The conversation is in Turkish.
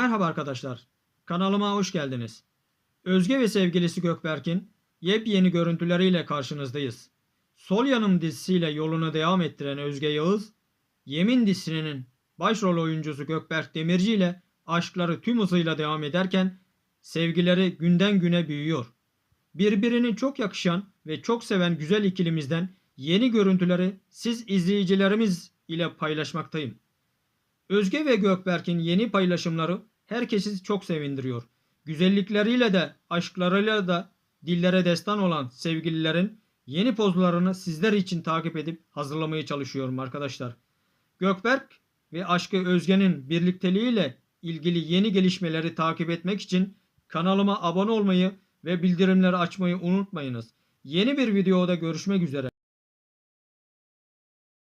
Merhaba arkadaşlar. Kanalıma hoş geldiniz. Özge ve sevgilisi Gökberk'in yepyeni görüntüleriyle karşınızdayız. Sol Yanım dizisiyle yoluna devam ettiren Özge Yağız, Yemin dizisinin başrol oyuncusu Gökberk Demirci ile aşkları tüm hızıyla devam ederken sevgileri günden güne büyüyor. Birbirini çok yakışan ve çok seven güzel ikilimizden yeni görüntüleri siz izleyicilerimiz ile paylaşmaktayım. Özge ve Gökberk'in yeni paylaşımları herkesi çok sevindiriyor. Güzellikleriyle de aşklarıyla da dillere destan olan sevgililerin yeni pozlarını sizler için takip edip hazırlamaya çalışıyorum arkadaşlar. Gökberk ve aşkı Özge'nin birlikteliğiyle ilgili yeni gelişmeleri takip etmek için kanalıma abone olmayı ve bildirimleri açmayı unutmayınız. Yeni bir videoda görüşmek üzere.